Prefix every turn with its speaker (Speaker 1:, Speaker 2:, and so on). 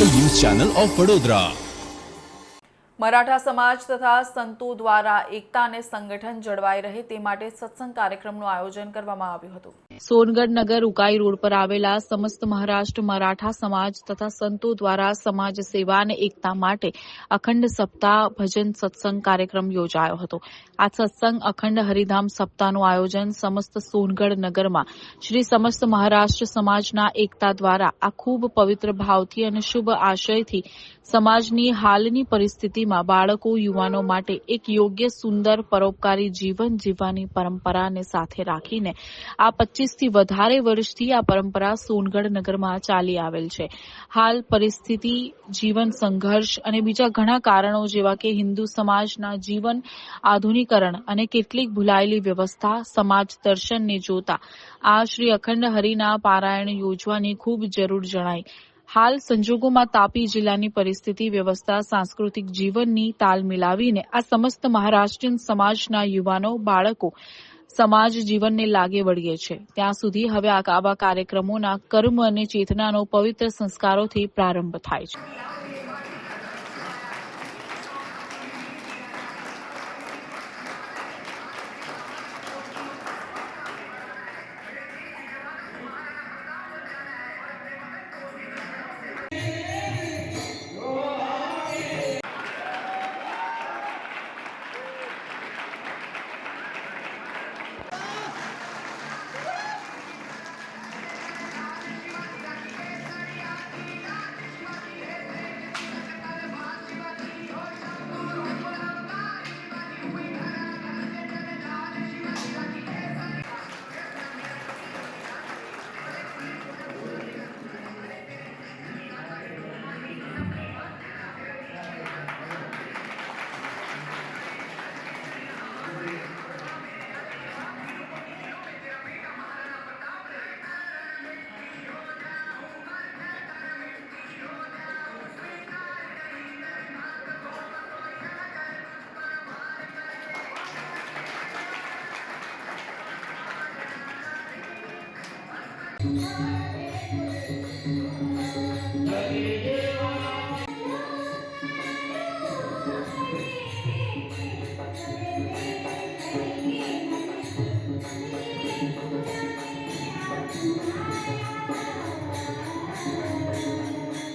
Speaker 1: Channel of Vadodara.
Speaker 2: Maratha સમાજ તથા સંતો દ્વારા એકતા અને સંગઠન જળવાઈ રહે તે માટે સત્સંગ કાર્યક્રમનું આયોજન કરવામાં આવ્યું હતું.
Speaker 3: સોનગઢ નગર ઉકાઈ રોડ પર આવેલા સમસ્ત મહારાષ્ટ્ર મરાઠા સમાજ તથા સંતો દ્વારા સમાજ સેવા અને એકતા માટે અખંડ સપ્તાહ ભજન સત્સંગ કાર્યક્રમ યોજાયો હતો. આ સત્સંગ અખંડ હરિધામ સપ્તાહનું આયોજન સમસ્ત સોનગઢ નગરમાં શ્રી સમસ્ત મહારાષ્ટ્ર સમાજના એકતા દ્વારા આ ખૂબ પવિત્ર ભાવથી અને શુભ આશયથી સમાજની હાલની પરિસ્થિતિમાં બાળકો, યુવાનો માટે એક યોગ્ય, સુંદર, પરોપકારી જીવન જીવવાની પરંપરાને સાથે રાખીને આ પચીસથી વધારે વર્ષથી આ પરંપરા સોનગઢ નગરમાં ચાલી આવેલ છે. હાલ પરિસ્થિતિ, જીવન સંઘર્ષ અને બીજા ઘણા કારણો જેવા કે હિન્દુ સમાજના જીવન આધુનિકરણ અને કેટલીક ભૂલાયેલી વ્યવસ્થા સમાજ દર્શનને જોતા આ શ્રી અખંડ હરિના પારાયણ યોજવાની ખૂબ જરૂર જણાય હાલ સંજોગોમાં તાપી જિલ્લાની પરિસ્થિતિ, વ્યવસ્થા, સાંસ્કૃતિક જીવનની તાલ મિલાવીને આ સમસ્ત મહારાષ્ટ્રીયન સમાજના યુવાનો, બાળકો સમાજ જીવનને લાગે વળીએ છે. ત્યાં સુધી હવે આવા કાર્યક્રમોના કર્મ અને ચેતનાનો પવિત્ર સંસ્કારોથી પ્રારંભ થાય છે. なにこれでしょう?